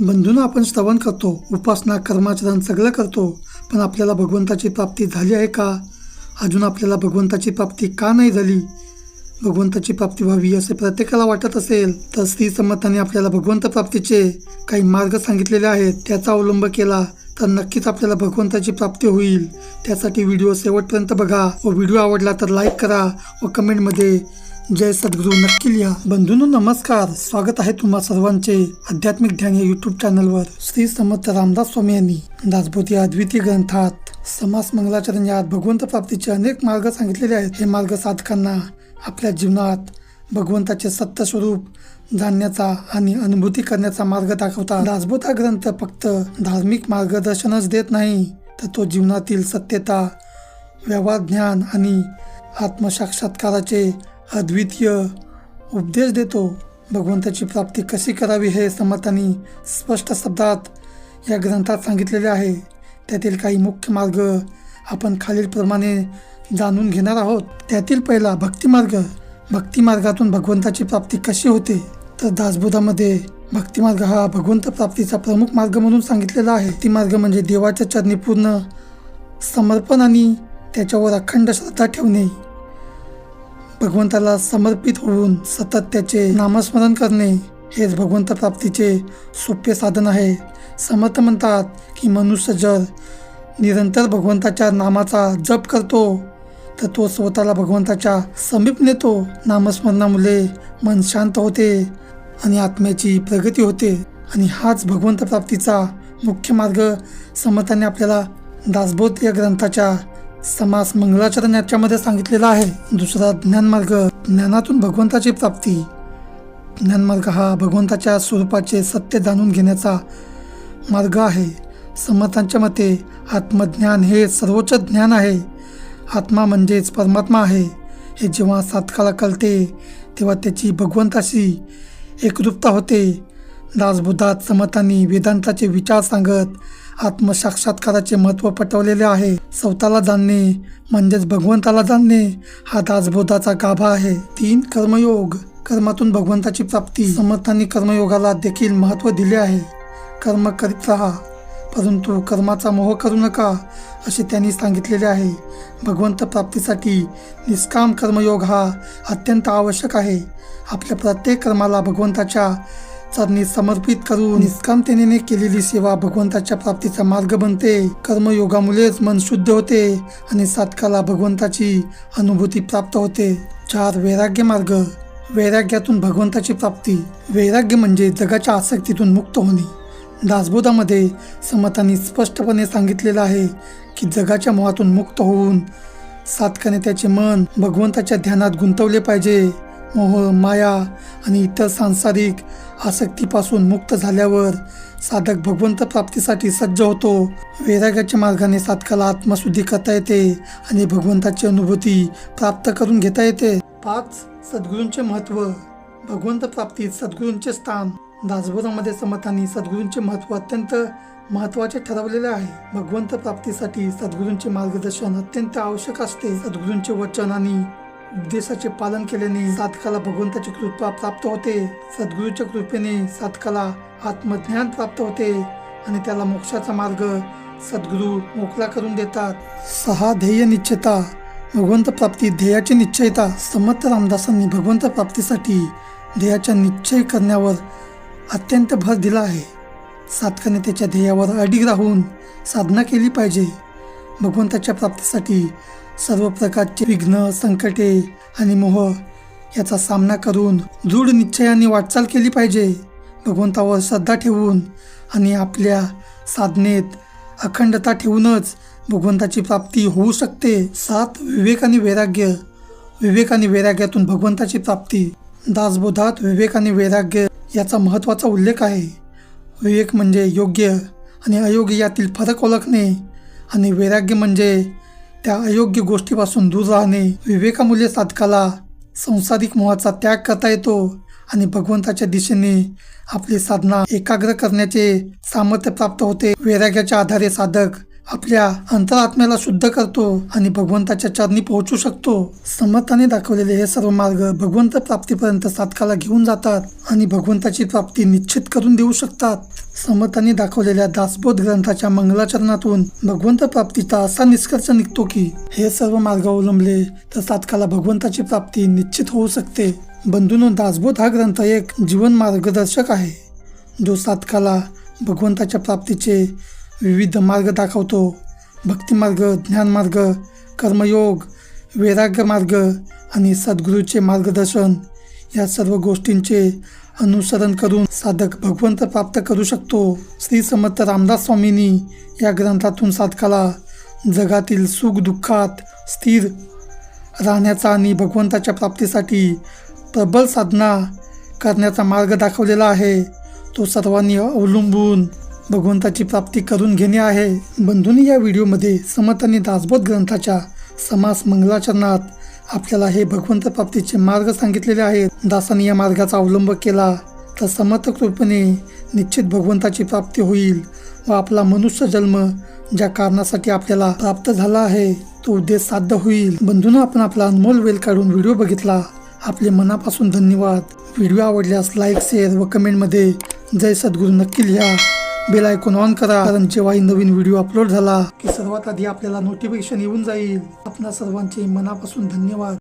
बंधून आपण श्रवण करतो उपासना कर्माचरण सगळं करतो पण आपल्याला भगवंताची प्राप्ती झाली आहे का? अजून आपल्याला भगवंताची प्राप्ती का नाही झाली? भगवंताची प्राप्ती व्हावी असे प्रत्येकाला वाटत असेल तर श्री समर्थाने आपल्याला भगवंत प्राप्तीचे काही मार्ग सांगितलेले आहेत त्याचा अवलंब केला तर नक्कीच आपल्याला भगवंताची प्राप्ती होईल. त्यासाठी व्हिडिओ शेवटपर्यंत बघा व व्हिडिओ आवडला तर लाईक करा व कमेंटमध्ये जय सद्गुरू. नक्की लिहा. बंधूंनो नमस्कार. स्वागत आहे तुम्हा सर्वांचे आध्यात्मिक ध्यान या युट्यूब चॅनलवर श्री समर्थ रामदास स्वामी यांनी दासबोधी अद्वितीय ग्रंथात समास मंगलाचरण यात भगवंत प्राप्तीचे अनेक मार्ग सांगितलेले आहेत. हे मार्ग साधकांना आपल्या जीवनात भगवंताचे सत्य स्वरूप जाणण्याचा आणि अनुभूती करण्याचा मार्ग दाखवता दासबोध हा ग्रंथ फक्त धार्मिक मार्गदर्शनच देत नाही तर तो जीवनातील सत्यता व्यवहार ज्ञान आणि आत्मसाक्षात्काराचे अद्वितीय उपदेश देतो. भगवंताची प्राप्ती कशी करावी हे समर्थांनी स्पष्ट शब्दात या ग्रंथात सांगितलेले आहे. त्यातील काही मुख्य मार्ग आपण खालीलप्रमाणे जाणून घेणार आहोत. त्यातील पहिला भक्तिमार्ग भक्तिमार्गातून भगवंताची प्राप्ती कशी होते? तर दासबोधामध्ये भक्तिमार्ग हा भगवंत प्राप्तीचा प्रमुख मार्ग म्हणून सांगितलेला आहे. ती मार्ग म्हणजे देवाच्या चरणी पूर्ण समर्पण आणि त्याच्यावर अखंड श्रद्धा ठेवणे. भगवंताला समर्पित होऊन सतत त्याचे नामस्मरण करणे हेच भगवंत प्राप्तीचे सोपे साधन आहे. समर्थ म्हणतात की मनुष्य जर निरंतर भगवंताच्या नामाचा जप करतो तर तो स्वतःला भगवंताच्या समीप नेतो. नामस्मरणामुळे मन शांत होते आणि आत्म्याची प्रगती होते. आणि हाच भगवंत प्राप्तीचा मुख्य मार्ग समर्थाने आपल्याला दासबोध या ग्रंथाच्या समास मंगलाचरण याच्यामध्ये सांगितलेला आहे. दुसरा ज्ञानमार्ग ज्ञानातून भगवंताची प्राप्ती. ज्ञानमार्ग हा भगवंताच्या स्वरूपाचे सत्य जाणून घेण्याचा मार्ग आहे. समर्थांच्या मते आत्मज्ञान हे सर्वोच्च ज्ञान आहे. आत्मा म्हणजेच परमात्मा आहे. हे जेव्हा सातकाला कळते तेव्हा त्याची भगवंताशी एकरूपता होते. दासबुद्धात समर्थांनी वेदांताचे विचार सांगत आत्मसाक्षात्काराचे महत्त्व पटवलेले आहे. स्वतःला जाणणे म्हणजेच भगवंताला जाणणे हा दासबोधाचा गाभा आहे. तीन कर्मयोग. कर्मातून भगवंताची प्राप्ती. समर्थांनी कर्मयोगाला देखील महत्त्व दिले आहे. कर्म करीत राहा परंतु कर्माचा मोह करू नका असे त्यांनी सांगितलेले आहे. भगवंत प्राप्तीसाठी निष्काम कर्मयोग हा अत्यंत आवश्यक आहे. आपल्या प्रत्येक कर्माला भगवंताच्या चरणी समर्पित करून निष्कामतेने केलेली सेवा भगवंताच्या प्राप्तीचा मार्ग बनते. कर्मयोगामुळेच मन शुद्ध होते आणि साधकाला भगवंताची अनुभूती प्राप्त होते. चार वैराग्य मार्ग. वैराग्यातून भगवंताची प्राप्ती. वैराग्य म्हणजे जगाच्या आसक्तीतून मुक्त होणे. दासबोधामध्ये समतांनी स्पष्टपणे सांगितलेलं आहे की जगाच्या मोहातून मुक्त होऊन साधकाने त्याचे मन भगवंताच्या ध्यानात गुंतवले पाहिजे. मोह माया आणि इतर सांसारिक आसक्तीपासून मुक्त झाल्यावर साधक भगवंत प्राप्तीसाठी सज्ज होतो. वैराग्याच्या मार्गाने साधकाला आत्मशुद्धी करता येते आणि भगवंताची अनुभूती प्राप्त करून घेता येते. पाच सद्गुरूंचे महत्त्व भगवंत प्राप्तीत सद्गुरूंचे स्थान. दासबोरामध्ये समर्थांनी सद्गुरूंचे महत्त्व अत्यंत महत्त्वाचे ठरवलेले आहे. भगवंत प्राप्तीसाठी सद्गुरूंचे मार्गदर्शन अत्यंत आवश्यक असते. सद्गुरूंचे वचन आणि उपदेशाचे पालन केल्याने साधकाला भगवंताची कृपा प्राप्त होते. सद्गुरूच्या कृपेने साधकाला आत्मज्ञान प्राप्त होते आणि त्याला मोक्षाचा मार्ग सद्गुरू मोकळा करून देतात. सहा ध्येय निश्चयता भगवंत प्राप्ती ध्येयाची निश्चयता समर्थ रामदासांनी भगवंत प्राप्तीसाठी ध्येयाचा निश्चय करण्यावर अत्यंत भर दिला आहे. साधकाने त्याच्या ध्येयावर अडीग राहून साधना केली पाहिजे. भगवंताच्या प्राप्तीसाठी सर्व प्रकारचे विघ्न संकटे आणि मोह याचा सामना करून दृढ निश्चयाने वाटचाल केली पाहिजे. भगवंतावर श्रद्धा ठेवून आणि आपल्या साधनेत अखंडता ठेवूनच भगवंताची प्राप्ती होऊ शकते. सात विवेक आणि वैराग्य. विवेक आणि वैराग्यातून भगवंताची प्राप्ती. दासबोधात विवेक आणि वैराग्य याचा महत्त्वाचा उल्लेख आहे. विवेक म्हणजे योग्य आणि अयोग्य यातील फरक ओळखणे आणि वैराग्य म्हणजे त्या अयोग्य गोष्टीपासून दूर राहणे विवेकामुळे साधकाला संसारिक मोहाचा त्याग करता येतो आणि भगवंताच्या दिशेने आपली साधना एकाग्र करण्याचे सामर्थ्य प्राप्त होते. वैराग्याच्या आधारे साधक आपल्या अंतरात्म्याला शुद्ध करतो आणि भगवंताच्या चरणी पोहोचू शकतो. समर्थाने दाखवलेले हे सर्व मार्ग भगवंत प्राप्तीपर्यंत साधकाला घेऊन जातात आणि भगवंताची प्राप्ती निश्चित करून देऊ शकतात. समर्थांनी दाखवलेल्या दासबोध ग्रंथाच्या मंगलाचरणातून भगवंत प्राप्तीचा असा निष्कर्ष निघतो की हे सर्व मार्ग अवलंबले तर साधकाला भगवंताची प्राप्ती निश्चित होऊ शकते. बंधूनो दासबोध हा ग्रंथ एक जीवन मार्गदर्शक आहे. जो साधकाला भगवंताच्या प्राप्तीचे विविध मार्ग दाखवतो. भक्तिमार्ग ज्ञानमार्ग कर्मयोग वैराग्य मार्ग आणि सद्गुरूचे मार्गदर्शन या सर्व गोष्टींचे अनुसरण करून साधक भगवंत प्राप्त करू शकतो. श्री समर्थ रामदास स्वामींनी या ग्रंथातून साधकाला जगातील सुख दुःखात स्थिर राहण्याचा आणि भगवंताच्या प्राप्तीसाठी प्रबल साधना करण्याचा मार्ग दाखवलेला आहे. तो सर्वांनी अवलंबून भगवंताची प्राप्ती करून घेणे आहे. बंधूंनी या व्हिडिओमध्ये समर्थ आणि दासबोध ग्रंथाच्या समास मंगलाचरणात आपल्याला हे भगवंत प्राप्तीचे मार्ग सांगितलेले आहेत. दासाने या मार्गाचा अवलंब केला तर समर्थ कृपेने निश्चित भगवंताची प्राप्ती होईल व आपला मनुष्य जन्म ज्या कारणासाठी आपल्याला प्राप्त झाला आहे तो उद्देश साध्य होईल. बंधूंनो आपण आपला अनमोल वेल काढून व्हिडिओ बघितला. आपले मनापासून धन्यवाद. व्हिडिओ आवडल्यास लाईक शेअर व कमेंटमध्ये जय सद्गुरू नक्की लिहा. बेल आयकॉन ऑन करा कारण जेव्हाही नवीन व्हिडिओ अपलोड झाला की सर्वात आधी आपल्याला नोटिफिकेशन येऊन जाईल. आपणा सर्वांचे मनापासून धन्यवाद.